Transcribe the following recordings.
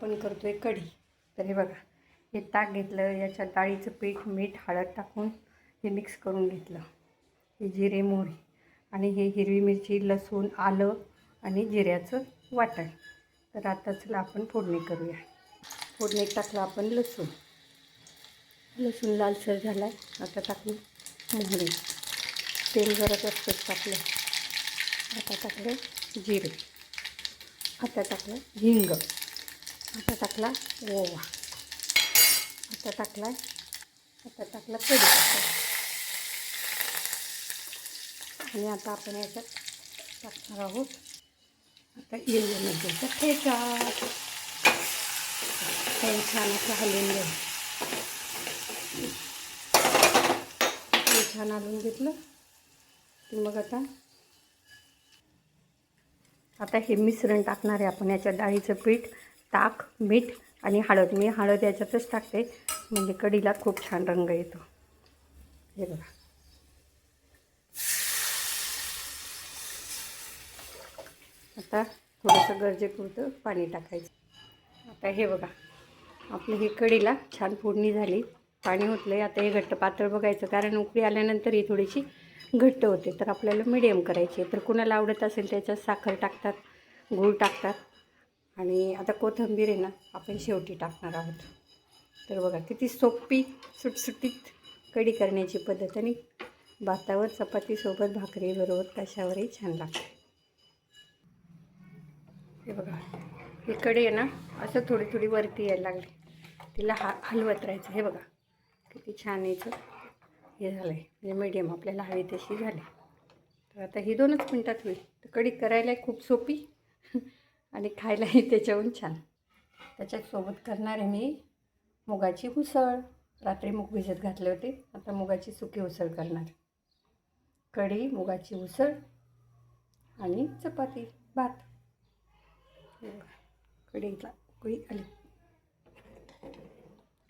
आपण करतो आहे कढी. तर हे बघा हे ताक घेतलं याच्या डाळीचं पीठ मीठ हळद टाकून हे मिक्स करून घेतलं. हे जिरे मोहरी आणि हे हिरवी मिरची लसूण आलं आणि जिऱ्याचं वाटण. तर आता चला आपण फोडणी करूया. फोडणी टाकलं आपण लसूण. लसूण लालसर झाला आहे आता टाकली मोहरी. तेल जरा जास्तच टाकलं आता टाकलं जिरे. आता टाकलं हिंग. आता टाकला ओवा. आता टाकला आता टाकला कढीपत्ता आणि आता आपण याच्यात टाकणार आहोत. आता इलमिरचीचा ठेचा. काही छान असं हलवून घ्या. छान हलवून घेतलं की मग आता आता हे मिश्रण टाकणार आहे आपण याच्यात डाळीचं पीठ. ताक मीठ आणि हळद. मी हळद याच्यातच टाकते. म्हणजे कढीला खूप छान रंग येतो. हे बघा. आता थोडंसं गरजेपुरतं पाणी टाकायचं. आता हे बघा. आपली ही कढीला छान फोडणी झाली. पाणी होतलं आहे आता हे घट्ट पातळ बघायचं. कारण उकळी आल्यानंतर ही थोडीशी घट्ट होते. तर आपल्याला मिडियम करायची आहे. तर कुणाला आवडत असेल त्याच्यात साखर टाकतात गूळ टाकतात आणि आता कोथिंबीर आहे ना आपण शेवटी टाकणार आहोत. तर बघा किती सोपी सुटसुटीत कढी करण्याची पद्धत आणि भातावर चपातीसोबत भाकरीबरोबर कशावरही छान लागते. हे बघा ही कढी आहे ना असं थोडी थोडी वरती यायला लागली. तिला हा हलवत राहायचं. हे बघा किती छान यायचं. हे झालं आहे म्हणजे मीडियम आपल्याला हवी तशी झाली. तर आता ही दोनच मिनटात होईल. तर कढी करायला खूप सोपी. आणि खायलाही त्याच्याहून छान. त्याच्यासोबत करणार आहे मी मुगाची उसळ. रात्री मूग भिजत घातले होते. आता मुगाची सुकी उसळ करणार. कढी मुगाची उसळ आणि चपाती भात. कढीला उकळी आली.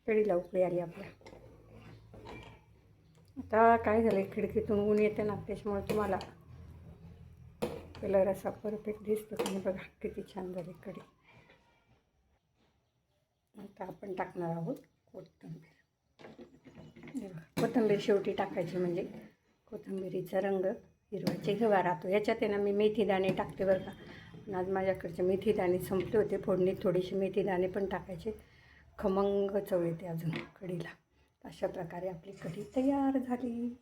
कढीला उकळी आली आपल्या. आता काय झालं खिडकीतून ऊन येते ना त्याच्यामुळे तुम्हाला कलर असा परफेक्ट दिसतो. तुम्ही बघा किती छान झाली कढी आता आपण टाकणार आहोत कोथिंबीर. कोथिंबीर शेवटी टाकायची म्हणजे कोथिंबिरीचा रंग हिरवाचे हिवा राहतो. याच्यात आहे ना मी मेथी दाणे टाकते बरं का. पण आज माझ्याकडचे मेथी दाणे संपले होते फोडणीत थोडीशी मेथी दाणे पण टाकायचे. खमंग चव येते अजून कढीला अशा प्रकारे आपली कढी तयार झाली.